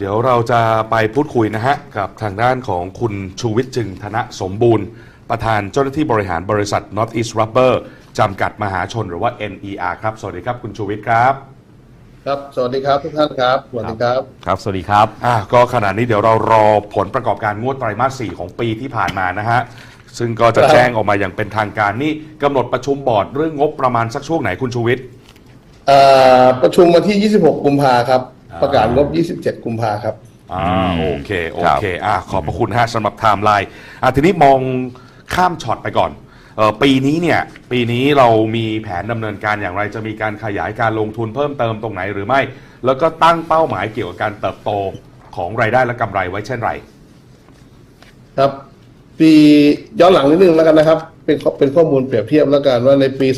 เดี๋ยวเราจะไปพูดคุยนะฮะ กับทางด้านของคุณชูวิทย์จึงธนสมบูรณ์ ประธานเจ้าหน้าที่บริหารบริษัท North East Rubber จำกัดมหาชนหรือว่า NER ครับ สวัสดีครับคุณชูวิทย์ครับ ครับ สวัสดีครับทุกท่านครับ สวัสดีครับ ครับ สวัสดีครับ อ่าก็ขณะนี้เดี๋ยวเรารอผลประกอบการงวดไตรมาส 4 ของปีที่ผ่านมานะฮะ ซึ่งก็จะครับแจ้งออกมาอย่างเป็นทางการนี่กำหนดประชุมบอร์ดเรื่องงบประมาณสักช่วงไหนคุณชูวิทย์เอ่อประชุมวันที่ 26 กุมภาครับอ่า ประกาศงบ 27 กุมภาครับ อ่าอืมโอเคโอครับเคอ่าขอบพระคุณฮะสำหรับไทม์ไลน์อะทีนี้มองข้ามช็อตไปก่อนเออปีนี้เนี่ยปีนี้เรามีแผนดำเนินการอย่างไร จะมีการขยายการลงทุนเพิ่มเติมตรงไหนหรือไม่ แล้วก็ตั้งเป้าหมายเกี่ยวกับการเติบโตของรายได้และกำไรไว้เช่นไร ครับ ปีย้อนหลังนิดนึงแล้วกันนะครับ เป็นข้อเป็นข้อมูลเปรียบเทียบแล้วกันว่าในปี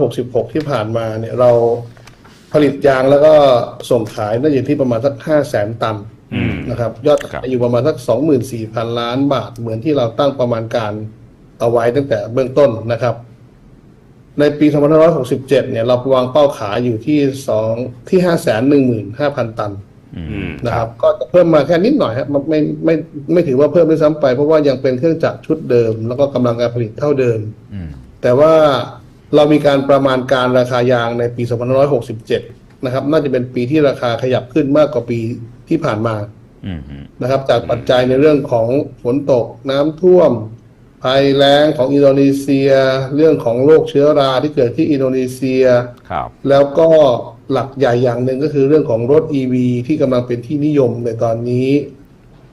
2566 ที่ผ่านมาเนี่ยเรา ผลิตยางแล้วก็ส่งขายน่าจะอยู่ที่ประมาณสัก5 0 0แสนตันอืมนะครับ ยอดครัขายบอยู่ประมาณสัก24,000ล้านบาทเหมือนที่เราตั้งประมาณการเอาไว้ตั้งแต่เบื้องต้นนะครับ ในปี2567 เนี่ย เราวางเป้าขายอยู่ที่สองที่515,000ตันอืมอืมนะครับ ก็จะเพิ่มมาแค่นิดหน่อยครับมันไม่ไม่ไม่ถือว่าเพิ่มด้วยซ้ำไป เพราะว่ายังเป็นเครื่องจักรชุดเดิม แล้วก็กำลังการผลิตเท่าเดิมอืมแต่ว่า เรามีการประมาณการราคายางในปี 2567 นะครับ น่าจะเป็นปีที่ราคาขยับขึ้นมากกว่าปีที่ผ่านมาอืมอืมนะครับ จากปัจจัยในเรื่องของฝนตกน้ำท่วม ภัยแล้งของอินโดนีเซีย เรื่องของโรคเชื้อราที่เกิดที่อินโดนีเซียครับแล้วก็หลักใหญ่อย่างหนึ่งก็คือเรื่องของรถ EV ที่กำลังเป็นที่นิยมในตอนนี้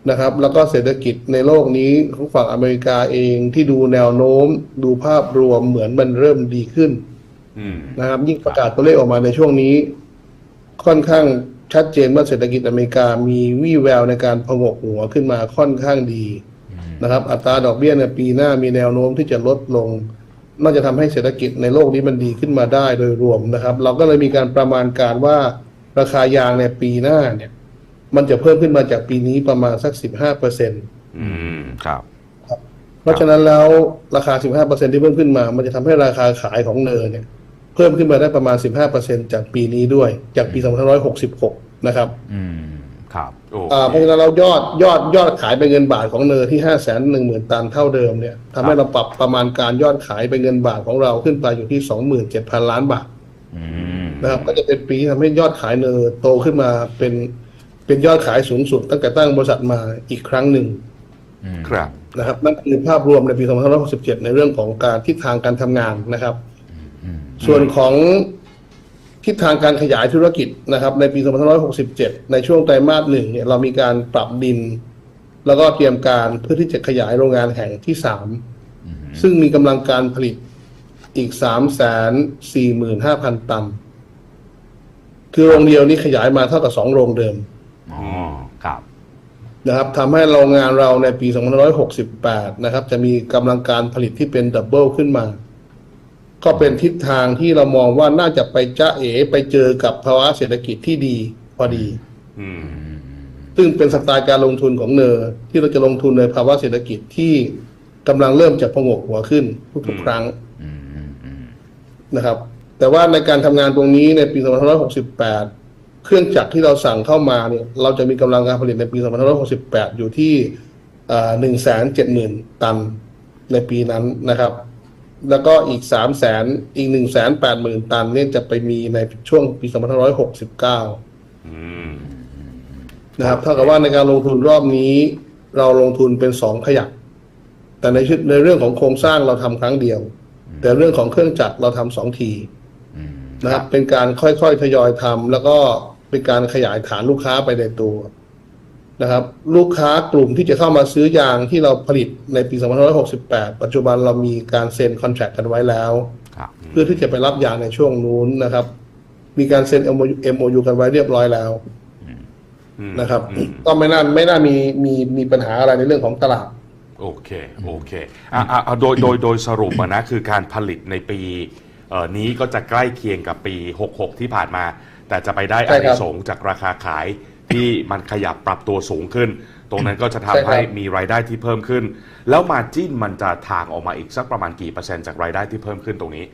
นะครับ แล้วก็เศรษฐกิจในโลกนี้ของฝั่งอเมริกาเองที่ดูแนวโน้ม ดูภาพรวมเหมือนมันเริ่มดีขึ้นอืมนะครับ ยิ่งประกาศตัวเลขออกมาในช่วงนี้ ค่อนข้างชัดเจนว่าเศรษฐกิจอเมริกามีวี่แววในการพงกหัวขึ้นมาค่อนข้างดีนะครับ อัตราดอกเบี้ยในปีหน้ามีแนวโน้มที่จะลดลงน่าจะทำให้เศรษฐกิจในโลกนี้มันดีขึ้นมาได้โดยรวมนะครับ เราก็เลยมีการประมาณการว่าราคายางในปีหน้าเนี่ย มันจะเพิ่มขึ้นมาจากปีนี้ประมาณสัก15เปอร์เซ็นต์อืมครับ เพราะฉะนั้นแล้วราคา15เปอร์เซ็นที่เพิ่มขึ้นมา มันจะทำให้ราคาขายของเนยเนี่ย เพิ่มขึ้นมาได้ประมาณ15เปอร์เซ็นจากปีนี้ด้วย จากปี2566นะครับ อืมครับโอเคอ่าเพราะฉะนั้นเรายอดยอดยอดขายเป็นเงินบาทของเนอที่ห้าแสนหนึ่งหมื่นตันเท่าเดิมเนี่ยทำให้เราปรับประมาณการยอดขายเป็นเงินบาทของเราขึ้นไปอยู่ที่สองหมื่นเจ็ดพันล้านบาทอืมนะครับก็จะเป็นปีที่ทำให้ยอดขายเนอโตขึ้นมาเป็น เป็นยอดขายสูงสุดตั้งแต่ตั้งบริษัทมาอีกครั้งหนึ่งอืมครับนะครับ นั่นคือภาพรวมในปี 2567 ในเรื่องของการทิศทางการทำงานนะครับอืมส่วนของทิศทางการขยายธุรกิจนะครับ ในปี 2567 ในช่วงไตรมาสหนึ่งเนี่ยเรามีการปรับดิน แล้วก็เตรียมการเพื่อที่จะขยายโรงงานแห่งที่สามอืมซึ่งมีกำลังการผลิตอีก 3 4 5 0 0 0 ตัน คือโรงเดียวนี้ขยายมาเท่ากับ 2 โรงเดิม อ๋อครับนะครับทำให้โรงงานเราในปี 2568 นะครับ จะมีกำลังการผลิตที่เป็นดับเบิลขึ้นมา ก็เป็นทิศทางที่เรามองว่าน่าจะไปจ้าเอ๋ไปเจอกับภาวะเศรษฐกิจที่ดีพอดีอืมซึ่งเป็นสไตล์การลงทุนของเนอร์ที่เราจะลงทุนในภาวะเศรษฐกิจที่กำลังเริ่มจะพงกหัวขึ้นทุกๆครั้งอืมอืมอืมนะครับ แต่ว่าในการทำงานตรงนี้ในปี 2568 เครื่องจักรที่เราสั่งเข้ามาเนี่ยเราจะมีกำลังการผลิตในปี2568 อยู่ที่หนึ่งแสนเจ็ดหมื่นตันในปีนั้นนะครับ แล้วก็อีกสามแสนอีกหนึ่งแสนแปดหมื่นตันเนี่ยจะไปมีในช่วงปี2569อืมนะครับเท่ากับว่าในการลงทุนรอบนี้ เราลงทุนเป็นสองขยัก แต่ในชุดในเรื่องของโครงสร้างเราทำครั้งเดียว แต่เรื่องของเครื่องจักรเราทำสองทีนะครับ เป็นการค่อยๆทยอยทำแล้วก็ เป็นการขยายฐานลูกค้าไปในตัวนะครับ ลูกค้ากลุ่มที่จะเข้ามาซื้อยางที่เราผลิตในปี 2568 ปัจจุบันเรามีการเซ็นคอนแท c กันไว้แล้วครับเพื่อที่จะไปรับยางในช่วงนู้นนะครับ มีการเซ็น MOU กันไว้เรียบร้อยแล้วอืมนะครับอืมก็ไม่น่าไม่น่ามีมีมีปัญหาอะไรในเรื่องของตลาด โอเค โอเคอะอะอะโดยโดยโดยสรุปอะนะคือการผลิตในปีเอ่อนี้ก็จะใกล้เคียงกับปี 66 ที่ผ่านมา แต่จะไปได้ใช่อาครันิบสงส์จากราคาขายที่มันขยับปรับตัวสูงขึ้น ตรงนั้นก็จะทำใช่ครับให้มีรายได้ที่เพิ่มขึ้น แล้วมาจิ้นมันจะทางออกมาอีกสักประมาณกี่เปอร์เซ็นต์จากรายได้ที่เพิ่มขึ้นตรงนี้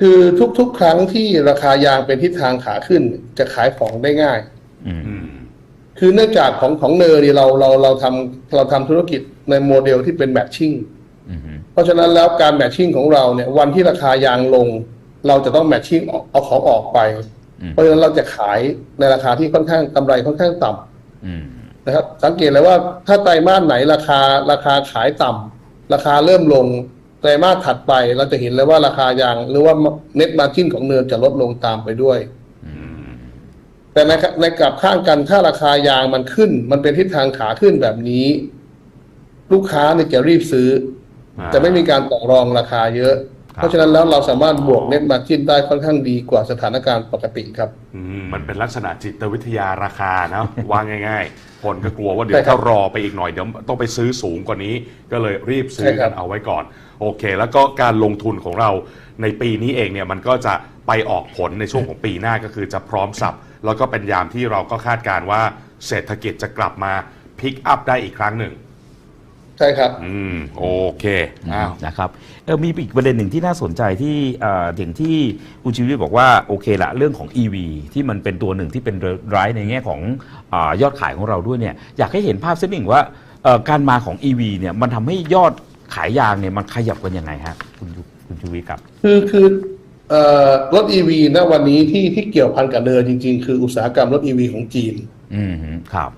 คือทุกๆ ครั้งที่ราคายางเป็นทิศทางขาขึ้น จะขายของได้ง่ายอืมอืมคือเนื่องจากของของเนอร์เนี่ยเราเราเราทำเราทำธุรกิจในโมเดลที่เป็นแมทชิ่งอือฮึเพราะฉะนั้นแล้วการแมทชิ่งของเราเนี่ย วันที่ราคายางลง เราจะต้องแมทชิ่งเอาของออกไป เพราะฉะนั้นเราจะขายในราคาที่ค่อนข้างกำไรค่อนข้างต่ำอืมนะครับ สังเกตเลยว่าถ้าไตรมาสไหนราคาราคาขายต่ำราคาเริ่มลงไตรมาสถัดไปเราจะเห็นเลยว่าราคายางหรือว่าเน็ตมาจิ้นของเนินจะลดลงตามไปด้วยแต่ในในกลับข้างกันถ้าราคายางมันขึ้น มันเป็นทิศทางขาขึ้นแบบนี้ ลูกค้าเนี่ยจะรีบซื้ออ่าจะไม่มีการต่อรองราคาเยอะครับ เพราะฉะนั้นแล้วเราสามารถบวกเน็ตมาจิ้นได้ค่อนข้างดีกว่าสถานการณ์ปกติครับอืมมันเป็นลักษณะจิตวิทยาราคานะว่าง่าย ๆ คนก็กลัวว่าเดี๋ยวใช่ครับถ้ารอไปอีกหน่อยเดี๋ยวต้องไปซื้อสูงกว่านี้ ก็เลยรีบซื้ใช่อครักับนเอาไว้ก่อน โอเค แล้วก็การลงทุนของเราในปีนี้เองเนี่ยมันก็จะไปออกผลในช่วงของปีหน้าก็คือจะพร้อมสับแล้วก็เป็นยามที่เราก็คาดการณ์ว่าเศรษฐกิจจะกลับมาพิกอัพได้อีกครั้งหนึ่ง ใช่ครับ อืมโอเคอ้าว นะครับเออมีอีกประเด็นหนึ่งที่น่าสนใจที่เอ่ออย่างที่คุณชีวิตบอกว่าโอเคละเรื่องของ EV ที่มันเป็นตัวหนึ่งที่เป็นร้ายในแง่ของอายอดขายของเราด้วยเนี่ยอยากให้เห็นภาพเส้นหนึ่งว่าเอ่อการมาของ EV เนี่ยมันทำให้ยอดขายยางเนี่ยมันขยับกันยังไงฮะคุณยุคุณชูวิทย์ครับ คือคือเอ่อรถ EV ณวันนี้ที่ที่เกี่ยวพันกับเรือจริง ๆ คืออุตสาหกรรมรถ EV ของจีน อืมฮึครับ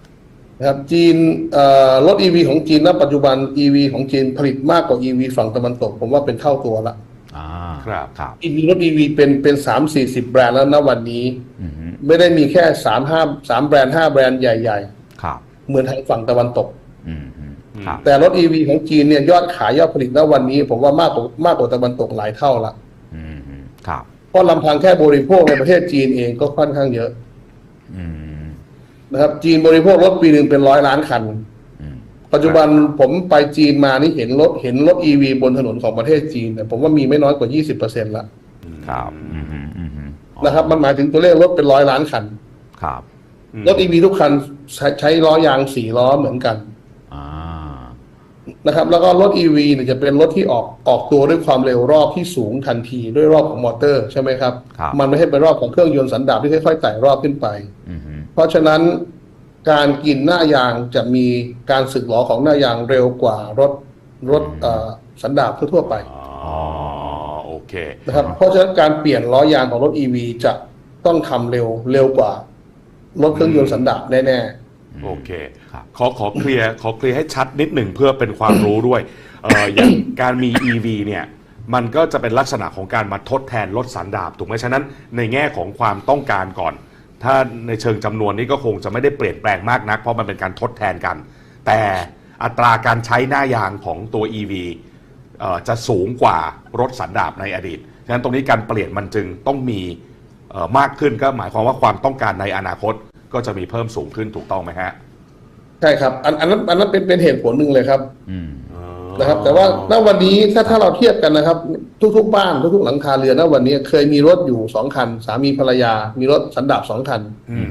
นะครับจีนเอ่อรถ EV ของจีนณปัจจุบัน EV ของจีนผลิตมากกว่า EV ฝั่งตะวันตก ผมว่าเป็นเท่าตัวละอ่าครับครับ EV รถ EV เป็นเป็นสามสี่สิบแบรนด์แล้วณวันนี้อืมฮึไม่ได้มีแค่สามห้าสามแบรนด์ห้าแบรนด์ใหญ่ครับๆเหมือนทางฝั่งตะวันตกอืมฮึครับแต่รถ EV ของจีนเนี่ยยอดขายยอดผลิตณวันนี้ ผมว่ามากกว่ามากกว่าตะวันตกหลายเท่าละอืมฮึครับเพราะลำพังแค่บริโภคในประเทศจีนเองก็ค่อนข้างเยอะ อืม นะครับ จีนบริโภครถปีหนึ่งเป็นร้อยล้านคันอืมปัจจุบันผมไปจีนมานี่เห็นรถเห็นรถ EV บนถนนของประเทศจีนเนี่ยผมว่ามีไม่น้อยกว่า 20%ละครับอืมฮึอืมฮึอ๋อนะครับ มันหมายถึงตัวเลขรถเป็นร้อยล้านคัน ครับรถ EV ทุกคันใช้ใช้ล้อยางสี่ล้อเหมือนกันอ่านะครับ แล้วก็รถ EV เนี่ยจะเป็นรถที่ออกออกตัวด้วยความเร็วรอบที่สูงทันทีด้วยรอบของมอเตอร์ใช่ไหมครับครับมันไม่ใช่เป็นรอบของเครื่องยนต์สันดาปที่ค่อยๆไต่รอบขึ้นไป อืมฮึ เพราะฉะนั้นการกินหน้ายางจะมีการสึกหรอของหน้ายางเร็วกว่ารถรถเอ่อสันดาปทั่วๆไปอ๋อโอเคนะครับเพราะฉะนั้นการเปลี่ยนล้อยางของรถ EV จะต้องทำเร็วเร็วกว่ารถเครื่องยนต์สันดาปแน่โอเคครับขอขอเคลียร์ขอเคลียร์ให้ชัดนิดหนึ่งเพื่อเป็นความรู้ด้วยเอออย่างการมี EV เนี่ยมันก็จะเป็นลักษณะของการมาทดแทนรถสันดาปถูกไหมฉะนั้นในแง่ของความต้องการก่อน ถ้าในเชิงจำนวนนี้ก็คงจะไม่ได้เปลี่ยนแปลงมากนัก เพราะมันเป็นการทดแทนกัน แต่อัตราการใช้หน้ายางของตัว EV เอ่อจะสูงกว่ารถสันดาปในอดีต ฉะนั้นตรงนี้การเปลี่ยนมันจึงต้องมีเอ่อมากขึ้นก็หมายความว่าความต้องการในอนาคตก็จะมีเพิ่มสูงขึ้นถูกต้องไหมฮะๆใช่ครับ อันอันนั้นอันนั้นเป็นเป็นเหตุผลหนึ่งเลยครับ อืม นะครับ แต่ว่าณวันนี้ถ้าถ้าเราเทียบกันนะครับ ทุก ๆ บ้านทุก ๆ หลังคาเรือนณวันนี้เคยมีรถอยู่สองคัน สามีภรรยา มีรถสันดาปสองคันอืม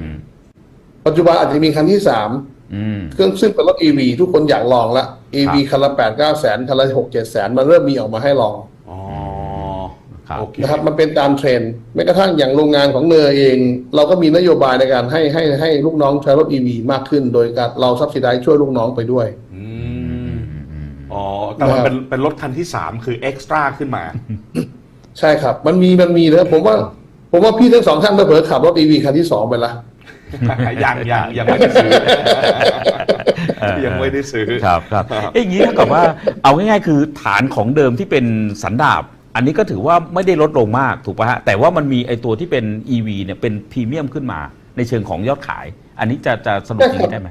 ปัจจุบันอาจจะมีคันที่สามอืมเครื่องซึ่งเป็นรถ EV ทุกคนอยากลองละ EV คันละแปดเก้าแสนคันละหกเจ็ดแสนมันเริ่มมีออกมาให้ลองอ๋อครับโอเคนะครับมันเป็นตามเทรนด์แม้กระทั่งอย่างโรงงานของเนอเอง เราก็มีนโยบายในการให้ให้ให้ลูกน้องใช้รถ EV มากขึ้น โดยการเราซับซิไดช่วยลูกน้องไปด้วยอืม อ๋อแต่มันนะครับเป็นเป็นรถคันที่สามคือเอ็กซ์ตร้าขึ้นมา ใช่ครับ มันมีมันมีนะครับผมว่า ผมว่าพี่ทั้งสองท่านเผลอๆขับรถ EV คันที่สองไปละยังยังยังไม่ได้ซื้อยังไม่ได้ซื้อครับครับเอ้ยอย่างนี้เท่ากับว่าเอาง่ายๆ คือฐานของเดิมที่เป็นสันดาบ อันนี้ก็ถือว่าไม่ได้ลดลงมากถูกป่ะฮะแต่ว่ามันมีไอตัวที่เป็น EV เนี่ยเป็นพรีเมียมขึ้นมา ในเชิงของยอดขาย อันนี้จะจะสรุปอย่างนี้ได้ไหม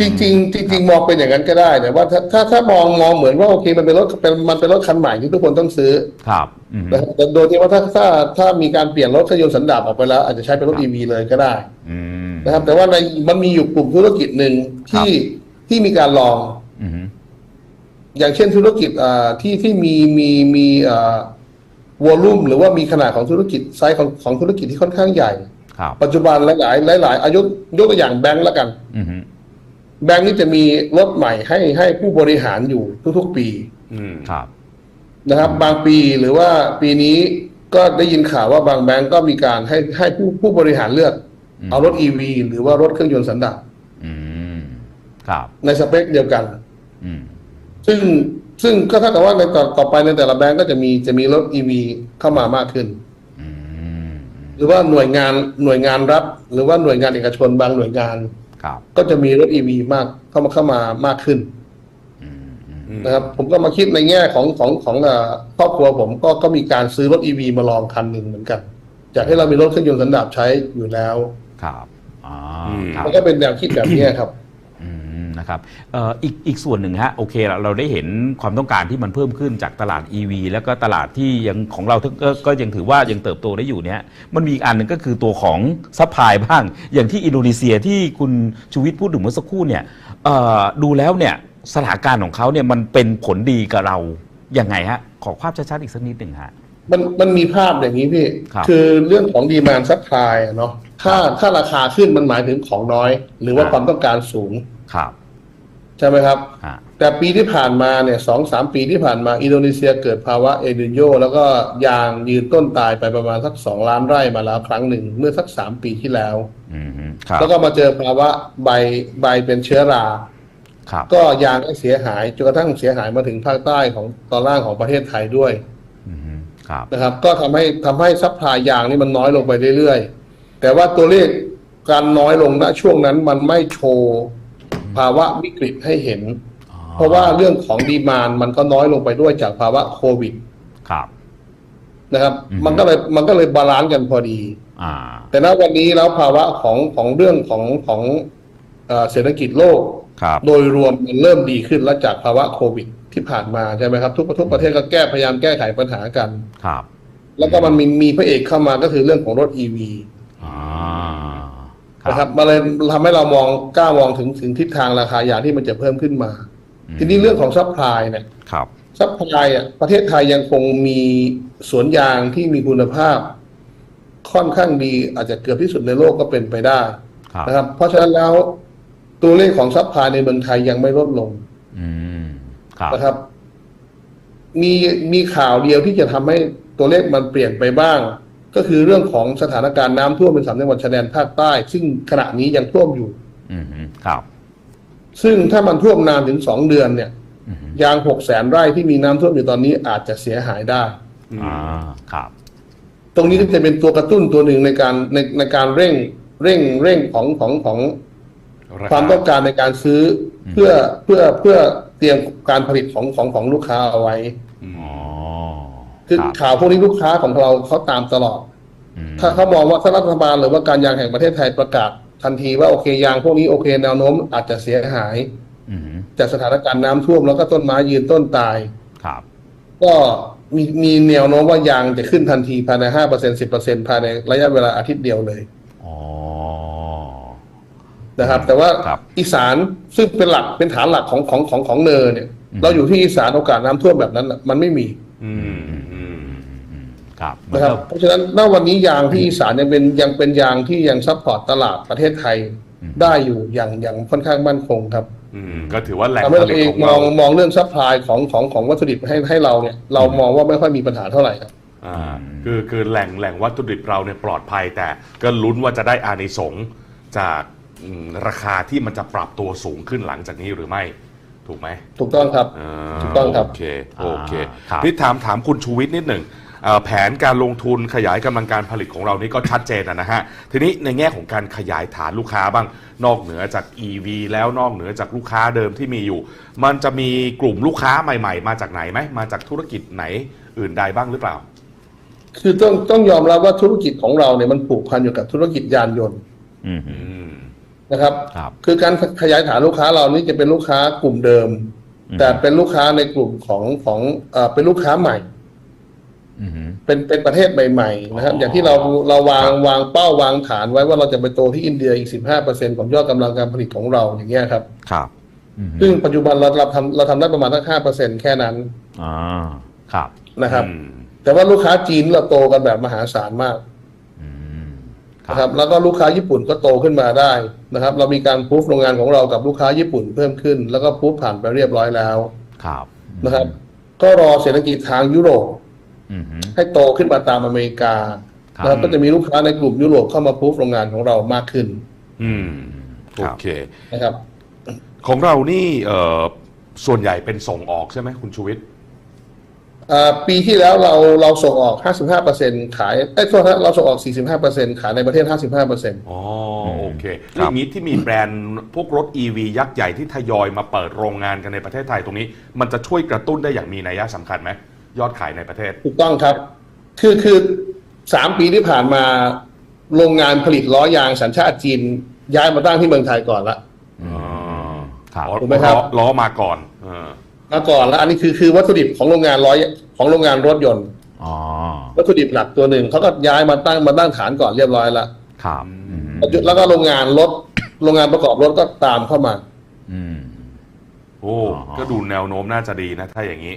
จริงๆจริงๆมองเป็นอย่างนั้นก็ได้แต่ว่าถ้าถ้าถ้ามองมองเหมือนว่าโอเคมันเป็นรถเป็นมันเป็นรถคันใหม่ที่ทุกคนต้องซื้อ ครับอืมนะครับแต่โดยที่ว่าถ้าถ้าถ้ามีการเปลี่ยนรถเครื่องยนต์สันดาปออกไปแล้ว อาจจะใช้เป็นรถ EV เลยก็ได้อืมนะครับ แต่ว่าในมันมีอยู่กลุ่มธุรกิจหนึ่งที่ที่มีการลองอืมอย่างเช่นธุรกิจอ่าที่ที่มีมีมีอ่าวอลลุ่มหรือว่ามีขนาดของธุรกิจไซส์ของของธุรกิจที่ค่อนข้างใหญ่ครับปัจจุบันหลายหลายๆหลายๆอายุยกตัวอย่างแบงก์ละกันอืม แบงก์นี่จะมีรถใหม่ให้ให้ผู้บริหารอยู่ทุกๆปีอืมครับ นะครับ บางปีหรือว่าปีนี้ก็ได้ยินข่าวว่าบางแบงก์ก็มีการให้ให้ผู้ผู้บริหารเลือกอืมเอารถ EV หรือว่ารถเครื่องยนต์สันดาปอืมครับ ในสเปคเดียวกันอืมซึ่งซึ่งก็เท่ากับว่าในต่อต่อไปในแต่ละแบงก์ก็จะมีจะมีรถ EV เข้ามามากขึ้นอืมหรือว่าหน่วยงานหน่วยงานรัฐหรือว่าหน่วยงานเอกชนบางหน่วยงานครับ ก็จะมีรถ EV มากเข้ามาเข้ามามากขึ้นอืมอืมอืมนะครับ ผมก็มาคิดในแง่ของของของเอ่อครอบครัวผมก็ก็มีการซื้อรถ EV มาลองคันหนึ่งเหมือนกันอยากให้เรามีรถเครื่องยนต์สันดาปใช้อยู่แล้ว ครับอ่าอืมครับมันก็เป็นแนวคิดแบบนี้ครับอืม นะครับเอ่ออีกอีกส่วนหนึ่งฮะโอเคละเราได้เห็นความต้องการที่มันเพิ่มขึ้นจากตลาด EV แล้วก็ตลาดที่ยังของเราก็ก็ยังถือว่ายังเติบโตได้อยู่เนี่ยมันมีอีกอันหนึ่งก็คือตัวของซัพพลายบ้าง อย่างที่อินโดนีเซียที่คุณชูวิทย์พูดถึงเมื่อสักครู่เนี่ยเอ่อดูแล้วเนี่ยสถานการณ์ของเขาเนี่ยมันเป็นผลดีกับเรายังไงฮะขอภาพชัดๆอีกสักนิดหนึ่งฮะมันมันมีภาพอย่างนี้พี่ครับอเรื่องของดีมานซัพพลายเนาะถ้าถ้าราคาขึ้นมันหมายถึงของน้อย หรือว่าครับความต้องการสูงครับ ใช่ไหมครับฮะแต่ปีที่ผ่านมาเนี่ยสองสามปีที่ผ่านมาอินโดนีเซียเกิดภาวะเอลนิโยแล้วก็ยางยืนต้นตายไปประมาณสักสองล้านไร่มาแล้วครั้งหนึ่งเมื่อสักสามปีที่แล้วอืมฮึครับแล้วก็มาเจอภาวะใบใบเป็นเชื้อราครับก็ยางก็เสียหายจนกระทั่งเสียหายมาถึงภาคใต้ของตอนล่างของประเทศไทยด้วยอืมฮึครับนะครับ ก็ทำให้ทำให้ซัพพลายยางนี่มันน้อยลงไปเรื่อยๆ แต่ว่าตัวเลขการน้อยลงณช่วงนั้นมันไม่โชว์ ภาวะวิกฤตให้เห็นอ๋อเพราะว่าเรื่องของดีมานมันก็น้อยลงไปด้วยจากภาวะโควิด ครับ นะครับอืมมันก็เลยมันก็เลยบาลานซ์กันพอดี อ่า แต่ณวันนี้แล้วภาวะของของเรื่องของของเอ่อเศรษฐกิจโลกครับโดยรวมมันเริ่มดีขึ้นแล้วจากภาวะโควิดที่ผ่านมาใช่ไหมครับทุกทุกประเทศก็แก้พยายามแก้ไขปัญหากันครับ แล้วก็มันมีมีพระเอกเข้ามาก็คือเรื่องของรถ EV อ่า นะครับมันเลยทำให้เรามองกล้ามองถึงถึงทิศทางราคายางที่มันจะเพิ่มขึ้นมา ทีนี้เรื่องของซัพพลายเนี่ยครับซัพพลายอะประเทศไทยยังคงมีสวนยางที่มีคุณภาพ ค่อนข้างดีอาจจะเกือบที่สุดในโลกก็เป็นไปได้ครับนะครับ เพราะฉะนั้นแล้วตัวเลขของซัพพลายในเมืองไทยยังไม่ลดลงอืมครับนะครับ มีมีข่าวเดียวที่จะทำให้ตัวเลขมันเปลี่ยนไปบ้าง ก็คือเรื่องของสถานการณ์น้ำท่วมเป็นสามจังหวัดชายแดนภาคใต้ ซึ่งขณะนี้ยังท่วมอยู่ อืมฮึครับ ซึ่งถ้ามันท่วมนานถึงสองเดือนเนี่ยอืมฮึยางหกแสนไร่ที่มีน้ำท่วมอยู่ตอนนี้อาจจะเสียหายได้อ่าครับ ตรงนี้ก็จะเป็นตัวกระตุ้นตัวหนึ่งในการในในการเร่งเร่งเร่งของของของราความต้องการในการซื้ออมเพื่อเพื่อเพื่อเตรียมการผลิตของของของลูกค้าเอาไว้อืมอ๋อ คือรับข่าวพวกนี้ลูกค้าของเราเขาตามตลอดอืมถ้าเขามองว่าถ้ารัฐบาลหรือว่าการยางแห่งประเทศไทยประกาศ ทันทีว่าโอเคยางพวกนี้โอเคแนวโน้มอาจจะเสียหายอืมฮึจากสถานการณ์น้ำท่วมแล้วก็ต้นไม้ยืนต้นตายครับ ก็มีมีแนวโน้มว่ายางจะขึ้นทันทีภายในห้าเปอร์เซ็นสิบเปอร์เซ็นภายในระยะเวลาอาทิตย์เดียวเลยอ๋อนะครับ แต่ว่าครับอีสานซึ่งเป็นหลักเป็นฐานหลักของของของของเนอเนี่ยอืมเราอยู่ที่อีสานโอกาสน้ำท่วมแบบนั้นน่ะมันไม่มี อืมอืม อืมครับมัน นะครับก็เพราะฉะนั้นณวันนี้ยางที่อีสานยังเป็นยังเป็นยางที่ยังซัพพอร์ตตลาดประเทศไทยอืมได้อยู่อย่างอย่างค่อนข้างมั่นคงครับอืมก็ถือว่าแหล่งทำให้ผเราลิตเองของมเราองมองเรื่องซัพพลายของของของวัตถุดิบให้ให้เราเนี่ยเรามองว่าไม่ค่อยมีปัญหาเท่าไหร่ครับอ่าคือคือแหล่งแหล่งวัตถุดิบเราเนี่ยปลอดภัยแต่ก็ลุ้นว่าจะได้อานิสงส์จากอืมราคาที่มันจะปรับตัวสูงขึ้นหลังจากนี้หรือไม่ถูกไหมถูกต้องครับอ่าถูกต้องครับโอเคโอเคอ่าครับนี่ถามถามคุณชูวิทย์นิดหนึ่งเอ่อ แผนการลงทุนขยายกำลังการผลิตของเรานี่ก็ชัดเจนอะนะฮะ ทีนี้ในแง่ของการขยายฐานลูกค้าบ้าง นอกเหนือจาก EV แล้วนอกเหนือจากลูกค้าเดิมที่มีอยู่ มันจะมีกลุ่มลูกค้าใหม่ ๆ มาจากไหนไหมมาจากธุรกิจไหนอื่นใดบ้างหรือเปล่า คือต้องต้องยอมรับว่าธุรกิจของเราเนี่ยมันผูกพันอยู่กับธุรกิจยานยนต์อืมฮึอืมนะครับครับ คือการขยายฐานลูกค้าเรานี่จะเป็นลูกค้ากลุ่มเดิมอืมแต่เป็นลูกค้าในกลุ่มของของเอ่อเป็นลูกค้าใหม่อืมฮึ เป็นเป็นประเทศใหม่ๆนะครับอ๋อออย่างที่เราเราวางครับวางเป้าวางฐานไว้ว่าเราจะไปโตที่อินเดียอีก15%ของยอดกำลังการผลิตของเราอย่างเงี้ยครับ ครับอืมฮึซึ่งปัจจุบันเราเราทำเราทำได้ประมาณสัก5%แค่นั้นอ่าครับนะครับอืมแต่ว่าลูกค้าจีนเราโตกันแบบมหาศาลมากอืมนะครับ แล้วก็ลูกค้าญี่ปุ่นก็โตขึ้นมาได้นะครับ เรามีการพูฟโรงงานของเรากับลูกค้าญี่ปุ่นเพิ่มขึ้น แล้วก็พูฟผ่านไปเรียบร้อยแล้ว ครับนะครับ ก็รอเศรษฐกิจทางยุโรปอืมฮึ ให้โตขึ้นมาตามอเมริกาครับครับนะครับก็จะมีลูกค้าในกลุ่มยุโรปเข้ามาพูฟโรงงานของเรามากขึ้น อืมครัโอบเคนะครับ ของเรานี่เอ่อส่วนใหญ่เป็นส่งออกใช่ไหมคุณชูวิทย์อ่าปีที่แล้วเราเราส่งออก 55%ขายเอ้ยโทษนะเราส่งออก 45%ขายในประเทศ 55%อ๋ออืมโอเคคอรับย่างนี้ที่มีแบรนด์พวกรถ EV ยักษ์ใหญ่ที่ทยอยมาเปิดโรงงานกันในประเทศไทยตรงนี้ มันจะช่วยกระตุ้นได้อย่างมีนัยสำคัญไหม ยอดขายในประเทศ ถูกต้องครับ คือคือสามปีที่ผ่านมาโรงงานผลิตล้อยางสัญชาติจีน ย้ายมาตั้งที่เมืองไทยก่อนละอืมครับอ๋อถูกไหมครับล้อล้อมาก่อนเออมาก่อนแล้ว อันนี้คือคือวัตถุดิบของโรงงานร้อยของโรงงานรถยนต์อ๋อวัตถุดิบหลักตัวหนึ่งเขาก็ย้ายมาตั้งมาตั้งฐานก่อนเรียบร้อยละครับอืมแล้วก็โรงงานรถโรงงานประกอบรถก็ตามเข้ามา อืม โอ้อ๋อก็ดูแนวโน้มน่าจะดีนะ ถ้าอย่างนี้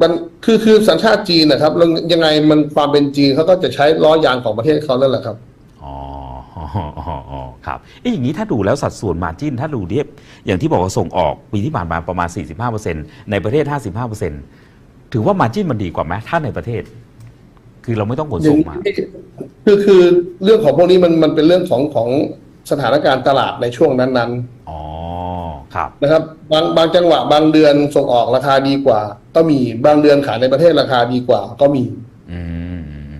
มันคือคือสัญชาติจีนนะครับแล้วยังไงมันความเป็นจีนเขาก็จะใช้ล้อยางของประเทศเขานั่นแหละครับอ๋ออ๋ออ๋ออ๋อครับเอ้ยอย่างนี้ถ้าดูแล้วสัดส่วนมาจิ้นถ้าดูเรียบอย่างที่บอกว่าส่งออกปีที่ผ่านมาประมาณ 45%ในประเทศ 55%ถือว่ามาจิ้นมันดีกว่าไหมถ้าในประเทศ คือเราไม่ต้องขนอย่าส่งงนี้มาคือคือเรื่องของพวกนี้มันมันเป็นเรื่องของของสถานการณ์ตลาดในช่วงนั้นอ๋อครับๆ นะครับบางบางจังหวะบางเดือนส่งออกราคาดีกว่า ก็มีบางเดือนขายในประเทศราคาดีกว่า ก็มีอืม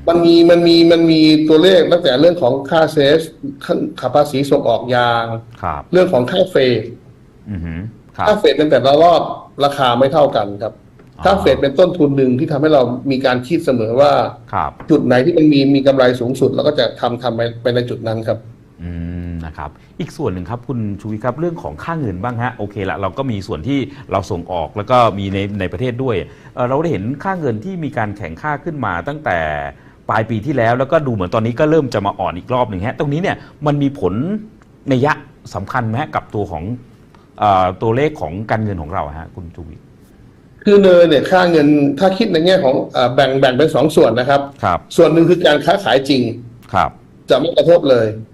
มันมีมันมีมันมีตัวเลขตั้งแต่เรื่องของค่าเซสค่าภาษีส่งออกยางครับเรื่องของค่าเฟรดอือหือครับค่าเฟรดเป็นแต่ละรอบราคาไม่เท่ากันครับอ๋อค่าเฟรดเป็นต้นทุนหนึ่งที่ทำให้เรามีการคิดเสมอว่าครับจุดไหนที่มันมีมีกำไรสูงสุดแล้วก็จะทำทำไปไปในจุดนั้นครับอืม นะครับอีกส่วนหนึ่งครับคุณชูวิทย์ครับเรื่องของค่าเงินบ้างฮะโอเคละเราก็มีส่วนที่เราส่งออกแล้วก็มีในในประเทศด้วยเอ่อเราได้เห็นค่าเงินที่มีการแข่งค่าขึ้นมาตั้งแต่ปลายปีที่แล้ว แล้วก็ดูเหมือนตอนนี้ก็เริ่มจะมาอ่อนอีกรอบหนึ่งฮะตรงนี้เนี่ยมันมีผลในยะสำคัญไหมฮะกับตัวของเออตัวเลขของการเงินของเราฮะคุณชูวิทย์คือเนยเนี่ยค่าเงินถ้าคิดในแง่ของเอ่อแบ่งแบ่งเป็นสองส่วนนะครับครับ ส่วนหนึ่งคือการค้าขายจริงครับ จะไม่กระทบเลยอืม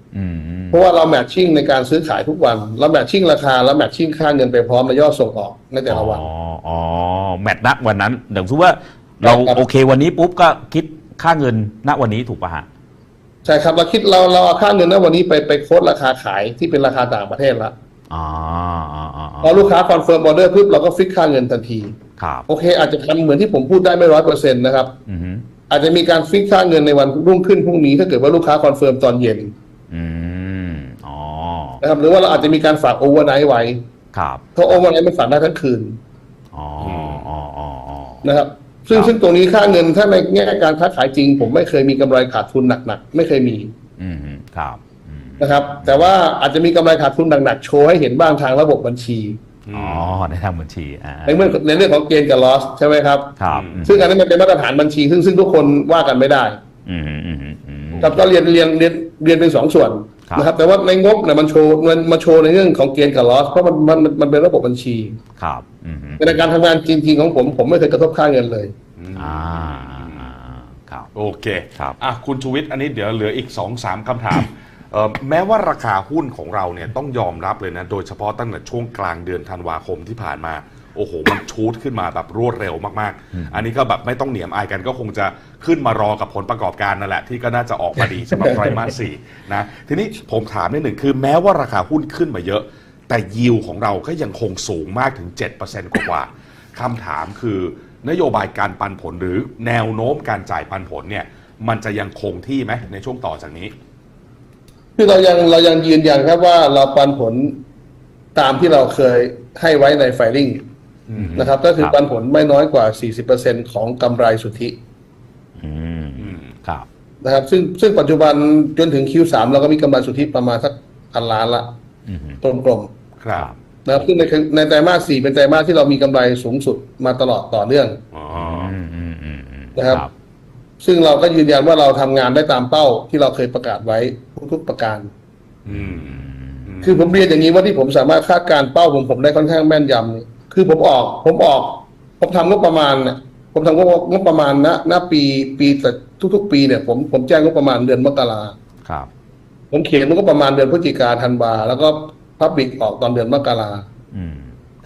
เพราะว่าเราแมทชิ่งในการซื้อขายทุกวันเราแมทชิ่งราคาแล้วแมทชิ่งค่าเงินไปพร้อมในยอดส่งออกในแต่ละวันอ๋ออ๋อแมตช์ณวันนั้นเดี๋ยวสมมติว่าเราครับโอเควันนี้ปุ๊บก็คิดค่าเงินณวันนี้ถูกป่ะฮะใช่ครับเราคิดเราเราเอาค่าเงินณวันนี้ไปไปโค้ดราคาขายที่เป็นราคาต่างประเทศละอ๋ออ๋ออ๋อพอลูกค้าคอนเฟิร์มออเดอร์ปุ๊บเราก็ฟิกค่าเงินทันทีครับโอเค อาจจะทำเหมือนที่ผมพูดได้ไม่ร้อยเปอร์เซ็นต์นะครับอือฮึอาจจะมีการฟิกค่าเงินในวันรุ่งขึ้นพรุ่งนี้ถ้าเกิดว่าลูกค้าคอนเฟิร์มตอนเย็นอืมอ๋อ นะครับหรือว่าเราอาจจะมีการฝากโอเวอร์ไนท์ไว้ครับเพราะโอเวอร์ไนท์มันฝากได้ทั้งคืนอ๋ออ๋ออ๋ออ๋อนะครับซึ่งครับซึ่งตรงนี้ค่าเงินถ้าในแง่การค้าขายจริง ผมไม่เคยมีกำไรขาดทุนหนักๆไม่เคยมี อืมครับอืมนะครับ แต่ว่าอาจจะมีกำไรขาดทุนหนักๆโชว์ให้เห็นบ้างทางระบบบัญชีอ๋อในทางบัญชีอ่าในเมื่อในเรื่องของเกณฑ์กับลอสใช่ไหมครับครับอืมซึ่งอันนี้มันเป็นมาตรฐานบัญชี ซึ่งซึ่งทุกคนว่ากันไม่ได้ อืมอืมอืมอืมครับก็เรียนเรียนเรียนเรียนเป็นสองส่วนครับ นะครับ แต่ว่าในงบเนี่ยมันโชว์มันมาโชว์ในเรื่องของเกณฑ์กับลอสเพราะมันมันมันมันเป็นระบบบัญชีครับอืมในการทำงานจริงๆของผม ผมไม่เคยกระทบค่าเงินเลยอ่าอ่าครับโอเคครับอะคุณชูวิทย์อันนี้เดี๋ยวเหลืออีก2อสามคำถามเอ่อแม้ว่าราคาหุ้นของเราเนี่ยต้องยอมรับเลยนะ โดยเฉพาะตั้งแต่ช่วงกลางเดือนธันวาคมที่ผ่านมา โอ้โห มันชูดขึ้นมาแบบรวดเร็วมากๆ อันนี้ก็แบบไม่ต้องเหนียมอายกันก็คงจะขึ้นมารอกับผลประกอบการนั่นแหละ ที่ก็น่าจะออกมาดีสำหรับไตรมาสสี่นะทีนี้ผมถามนิดหนึ่งคือแม้ว่าราคาหุ้นขึ้นมาเยอะ แต่ยิวของเราก็ยังคงสูงมากถึง 7%กว่าๆคำถามคือนโยบายการปันผลหรือแนวโน้มการจ่ายปันผลเนี่ยมันจะยังคงที่ไหมในช่วงต่อจากนี้ คือเรายังเรายังยืนยันครับว่าเราปันผลตามที่เราเคยให้ไว้ในไฟลิ่ง นะครับ ก็คือครับปันผลไม่น้อยกว่า 40%ของกำไรสุทธิอืมครับนะครับ ซึ่งซึ่งปัจจุบันจนถึง Q3 เราก็มีกำไรสุทธิประมาณสักพันล้านละอืมกลมครับๆนะครับซึ่งในในไตรมาสสี่เป็นไตรมาสที่เรามีกำไรสูงสุดมาตลอดต่อเนื่องอ๋ออืมอืมอืมอืมนะครับซึ่งเราก็ยืนยันว่าเราทำงานได้ตามเป้าที่เราเคยประกาศไว้ทุกๆประการอืมคือผมเรียนอย่างนี้ว่าที่ผมสามารถคาดการณ์เป้าผมผมได้ค่อนข้างแม่นยำเนี่ย คือผมออก ผมออก ผมทำงบประมาณเนี่ยผมทำงบงบประมาณณณปีปีแต่ทุก ๆ ปีเนี่ยผมผมแจ้งงบประมาณเดือนมกราครับ ผมเขียนงบประมาณเดือนพฤศจิกาธันวาแล้วก็พับบิกออกตอนเดือนมกราอืม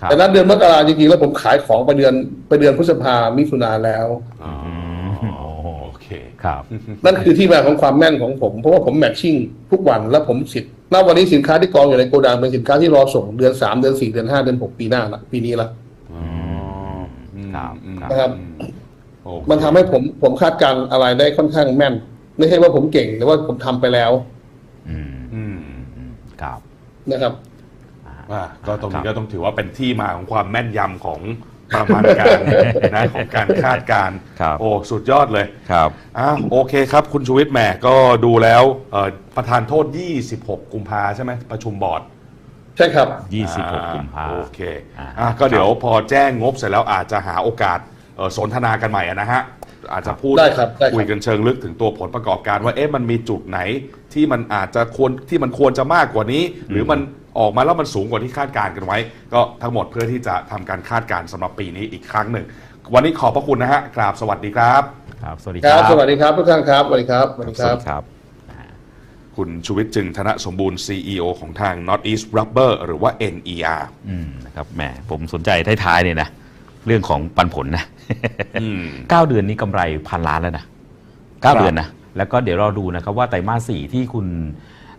ครับแต่นั้นเดือนมกราจริงๆแล้วผมขายของไปเดือนไปเดือนพฤษภามิถุนาแล้ว อ๋ออืมโอ้โหโอเค ครับ นั่นคือที่มาของความแม่นของผม เพราะว่าผมแมทชิ่งทุกวันแล้วผมสิทธิ์ ณวันนี้สินค้าที่กองอยู่ในโกดังเป็นสินค้าที่รอส่งเดือนสามเดือนสี่เดือนห้าเดือนหกปีหน้าละปีนี้ละอ๋ออืมครับอืมนะครับโอเคมันทำให้ผมผมคาดการณ์อะไรได้ค่อนข้างแม่น ไม่ใช่ว่าผมเก่งแต่ว่าผมทำไปแล้วอืมอืมอืมครับนะครับอ่าก็ตรงนี้คก็บต้องถือว่าเป็นที่มาของความแม่นยำของ ประมาณการนะของการคาดการณ์ครับโอ้สุดยอดเลยครับอ่าโอเคครับ คุณชูวิทย์แหมก็ดูแล้วเอ่อประธานโทษ 26 กุมภาใช่ไหมประชุมบอร์ดใช่ครับ 26กุมภา โอเคอ่าอะก็เดี๋ยวพอแจ้งงบเสร็จแล้วอาจจะหาโอกาสเอ่อสนทนากันใหม่อะนะฮะ อาจจะพูดได้ครับได้ครับ คุยกันเชิงลึกถึงตัวผลประกอบการว่าเอ๊ะมันมีจุดไหนที่มันอาจจะควรที่มันควรจะมากกว่านี้ หรือมัน ออกมาแล้วมันสูงกว่าที่คาดการณ์กันไว้ ก็ทั้งหมดเพื่อที่จะทำการคาดการณ์สำหรับปีนี้อีกครั้งหนึ่ง วันนี้ขอบพระคุณนะฮะกราบสวัสดีครับ ครับ สวัสดีคครัรับบสวัสดีครับทุกท่านครับสวัสดีครับสวัสดีสควัรัสบดีครับคุณชูวิทย์จึงธนสมบูรณ์ CEO ของทาง Northeast Rubber หรือว่า NER อืมนะครับแหมผมสนใจท้ายๆเนี่ยนะ เรื่องของปันผลนะอืมเก้าเดือนนี้กำไรพันล้านแล้วนะเก้าเดือนนะ แล้วก็เดี๋ยวเราดูนะครับว่าไตรมาสสี่ที่คุณ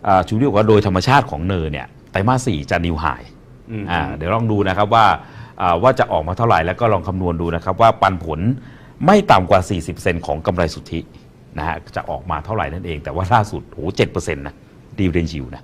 อ่าชูวิทย์บอกว่าโดยธรรมชาติของเนอเนี่ย ไตรมาสสี่จะนิวไฮอืมอ่าเดี๋ยวลองดูนะครับว่าอ่าว่าจะออกมาเท่าไหร่แล้วก็ลองคำนวณดูนะครับว่าปันผลไม่ต่ำกว่า 40เซนของกำไรสุทธินะฮะจะออกมาเท่าไหร่นั่นเอง แต่ว่าล่าสุดโอ้เจ็ดเปอร์เซ็นต์นะดีเรนจิวนะ